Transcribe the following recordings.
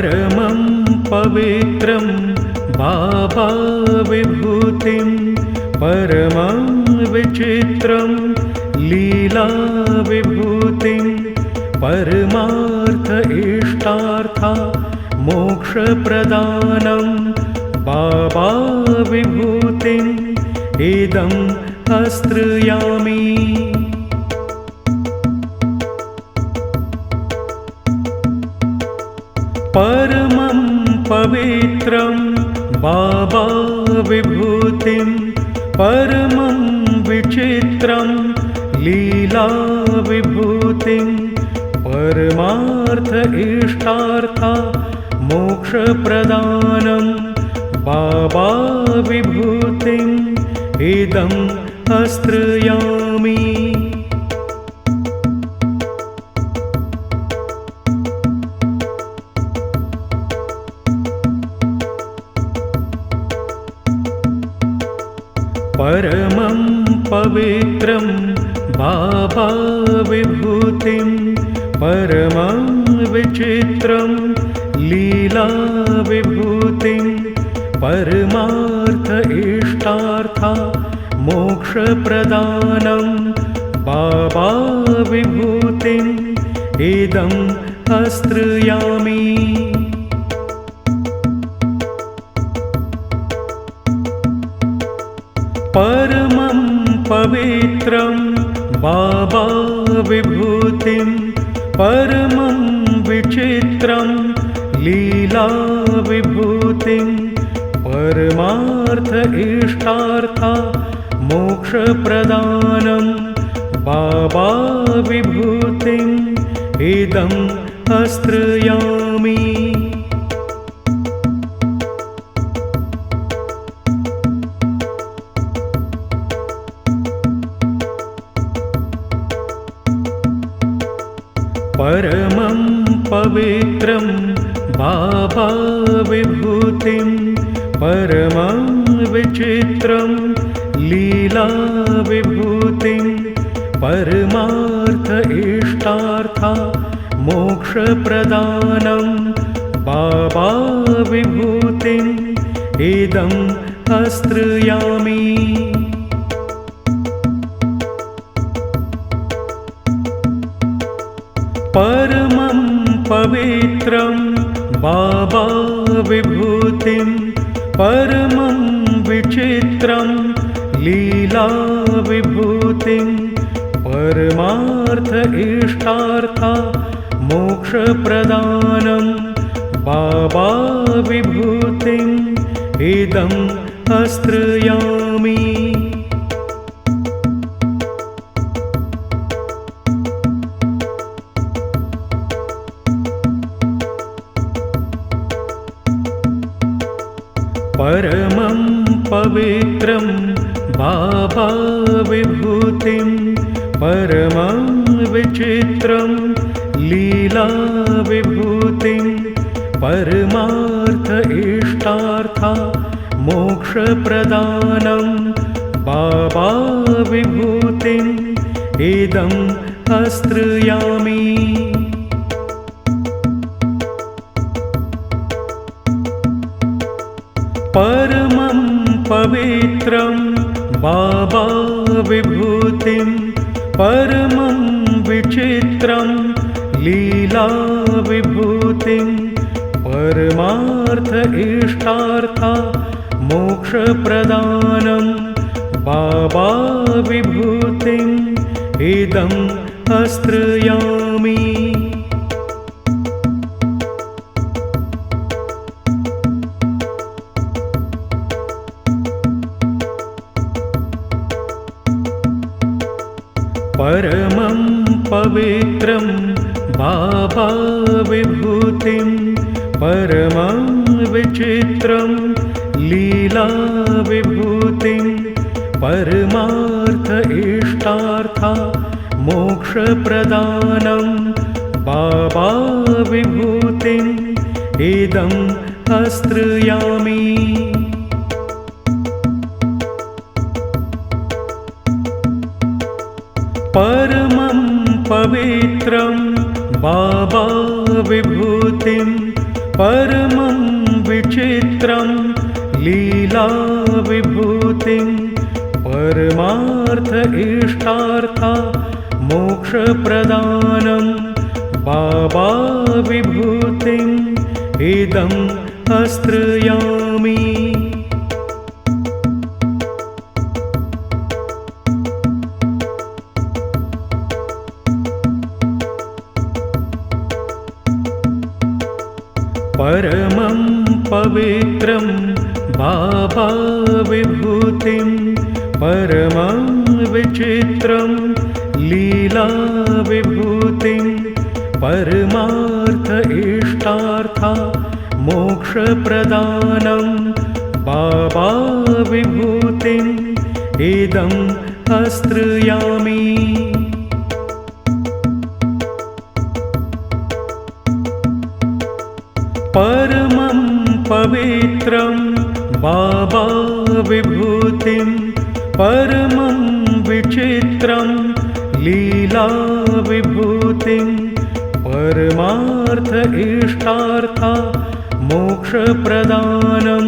परमं पवित्रं बाबा विभूतिं परमं विचित्रं लीलाविभूतिं परमार्थ इष्टार्था मोक्षप्रदानं बाबा विभूतिम् इदम् अस्त्रयामि पवित्रं बाबा विभूतिं परमं विचित्रं लीलाविभूतिं परमार्थ इष्टार्था मोक्षप्रदानं बाबा विभूतिम् इदम् अस्त्रयामि विभूतिं परमं विचित्रं लीलाविभूतिं परमार्थ इष्टार्था मोक्षप्रदानं बाबा विभूतिम् अस्त्रयामि परमं पवित्रं बाबा विभूतिं परमं विचित्रं लीलाविभूतिं परमार्थ इष्टार्था मोक्षप्रदानं बाबा विभूतिम् इदम् अस्त्रयामि परमं पवित्रं बाबा विभूतिं परमं विचित्रं लीलाविभूतिं परमार्थ इष्टार्था मोक्षप्रदानं बाबा विभूतिम् इदम् अस्त्रयामि परमं पवित्रं बाबा विभूतिं परमं विचित्रं लीलाविभूतिं परमार्थ इष्टार्था मोक्षप्रदानं बाबा विभूतिम् इदम् अस्त्रयामि बाबा विभूतिं परमं विचित्रं लीलाविभूतिं परमार्थ इष्टार्था मोक्षप्रदानं बाबा विभूतिम् इदम् अस्त्रयामि पवित्रं बाबा विभूतिं परमं विचित्रं लीलाविभूतिं परमार्थ इष्टार्था मोक्षप्रदानं बाबा विभूतिम् इदम् अस्त्रयामि परमं पवित्रं बाबा विभूतिं परमं विचित्रं लीलाविभूतिं परमार्थ इष्टार्था मोक्षप्रदानं बाबा विभूतिम् इदम् अस्त्रयामि पवित्रं बाबा विभूतिं परमं विचित्रं लीलाविभूतिं परमार्थ इष्टार्था मोक्षप्रदानं बाबा विभूतिम् इदम् अस्त्रयामि परमं पवित्रं बाबा विभूतिं परमं विचित्रं लीलाविभूतिं परमार्थ इष्टार्था मोक्षप्रदानं बाबा विभूतिम् इदम् अस्त्रयामि पवित्रं बाबा विभूतिं परमं विचित्रं लीलाविभूतिं परमार्थ इष्टार्था मोक्षप्रदानं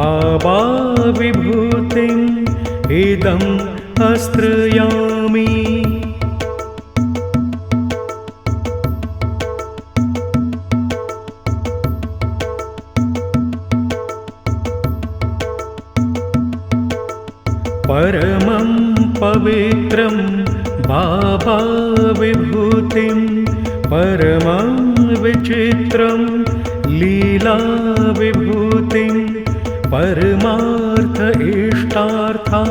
बाबा विभूतिम् इदम् अस्त्रयामि परमं पवित्रं बाबा विभूतिं परमं विचित्रं लीलाविभूतिं परमार्थ इष्टार्था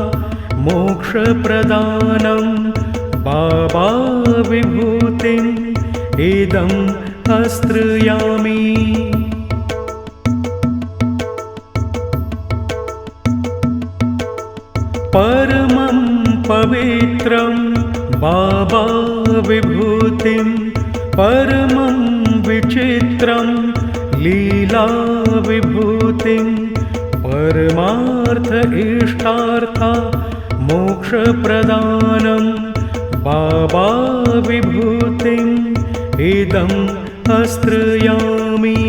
मोक्षप्रदानं बाबा विभूतिम् इदम् अस्त्रयामि पवित्रं बाबा विभूतिं परमं विचित्रं लीलाविभूतिं परमार्थ इष्टार्था मोक्षप्रदानं बाबा विभूतिम् इदम् अस्त्रयामि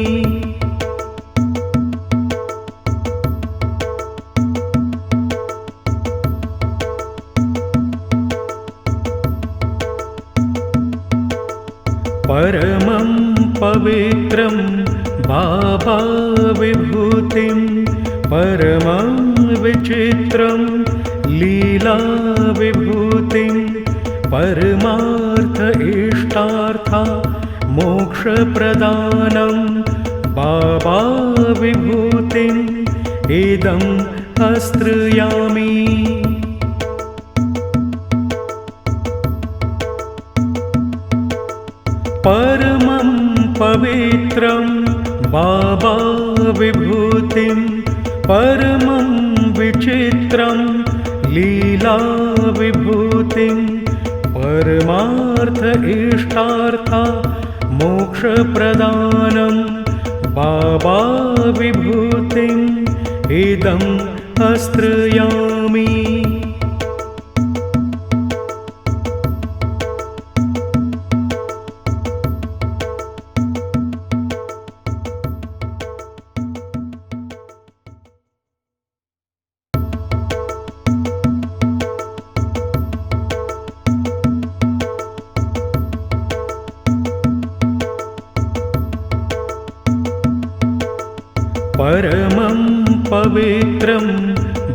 लीलाविभूतिं परमार्थ इष्टार्था मोक्षप्रदानं बाबा विभूतिम् इदम् अस्त्रयामि परमं पवित्रं बाबा विभूतिं परमं विचित्रं लीलाविभूतिं परमार्थ इष्टार्था मोक्षप्रदानं बाबा विभूतिम् इदम् अस्त्रयामि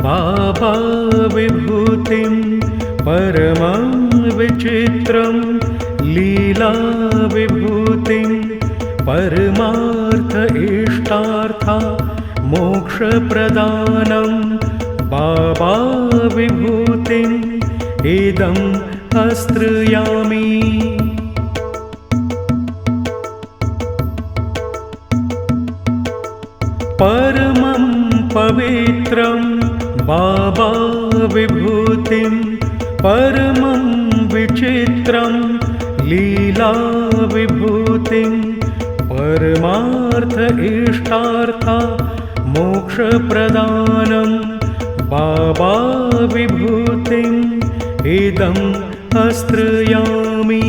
बाबा विभूतिं परमं विचित्रं लीलाविभूतिं परमार्थ इष्टार्था मोक्षप्रदानं बाबा विभूतिम् इदम् अस्त्रयामि पवित्रं बाबा विभूतिं परमं विचित्रं लीलाविभूतिं परमार्थ इष्टार्था मोक्षप्रदानं बाबा विभूतिम् इदम् अस्त्रयामि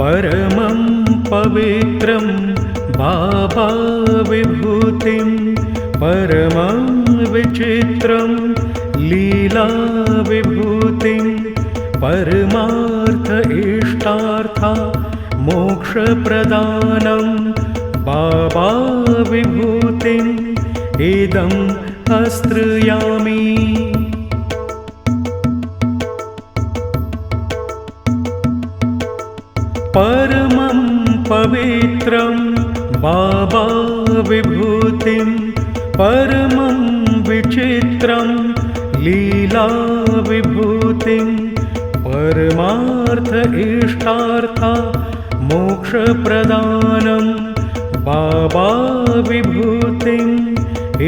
परमं पवित्रं बाबा विभूतिं परमं विचित्रं लीलाविभूतिं परमार्थ इष्टार्था मोक्षप्रदानं बाबा विभूतिम् इदम् अस्त्रयामि पवित्रं बाबा विभूतिं परमं विचित्रं लीलाविभूतिं परमार्थ इष्टार्था मोक्षप्रदानं बाबा विभूतिम्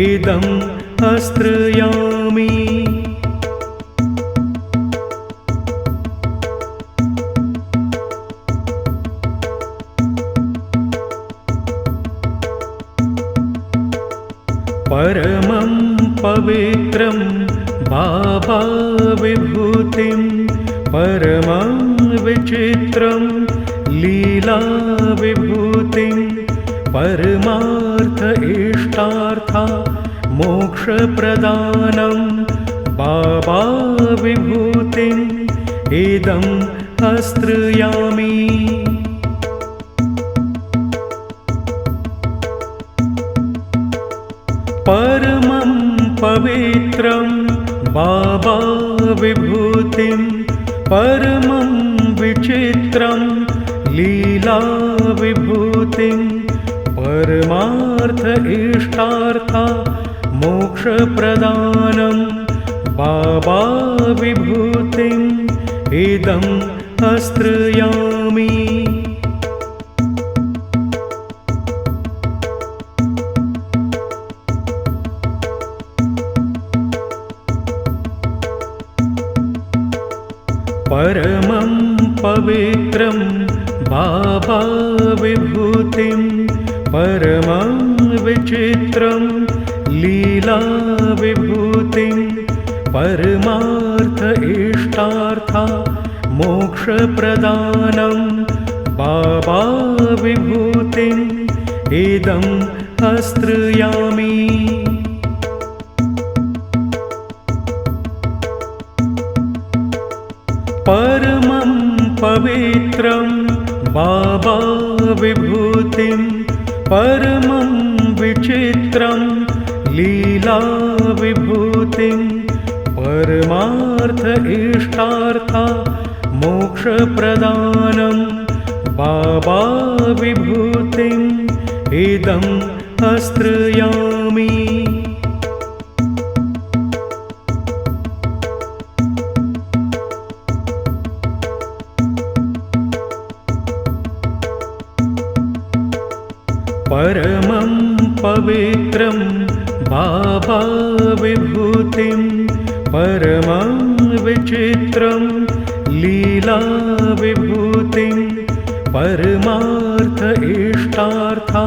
इदम् अस्त्रयामि बाबा विभूतिं परमं विचित्रं लीलाविभूतिं परमार्थ इष्टार्था मोक्षप्रदानं बाबा विभूतिम् इदम् अस्त्रयामि पवित्रं बाबा विभूतिं परमं विचित्रं लीलाविभूतिं परमार्थ इष्टार्था मोक्षप्रदानं बाबा विभूतिम् इदम् अस्त्रयामि परमं पवित्रं बाबा विभूतिं परमं विचित्रं लीलाविभूतिं परमार्थ इष्टार्था मोक्षप्रदानं बाबा विभूतिम् इदम् अस्त्रयामि पवित्रं बाबा विभूतिं परमं विचित्रं लीलाविभूतिं परमार्थ इष्टार्था मोक्षप्रदानं बाबा विभूतिम् इदम् अस्त्रयामि बाबा विभूतिं परमं विचित्रं लीलाविभूतिं परमार्थ इष्टार्था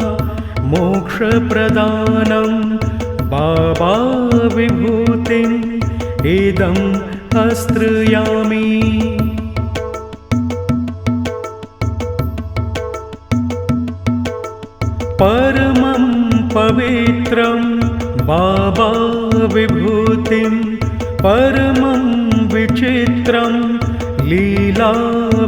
मोक्षप्रदानं बाबा विभूतिम् इदम् अस्त्रयामि पवित्रं बाबा विभूतिं परमं विचित्रं लीलाविभूतिम्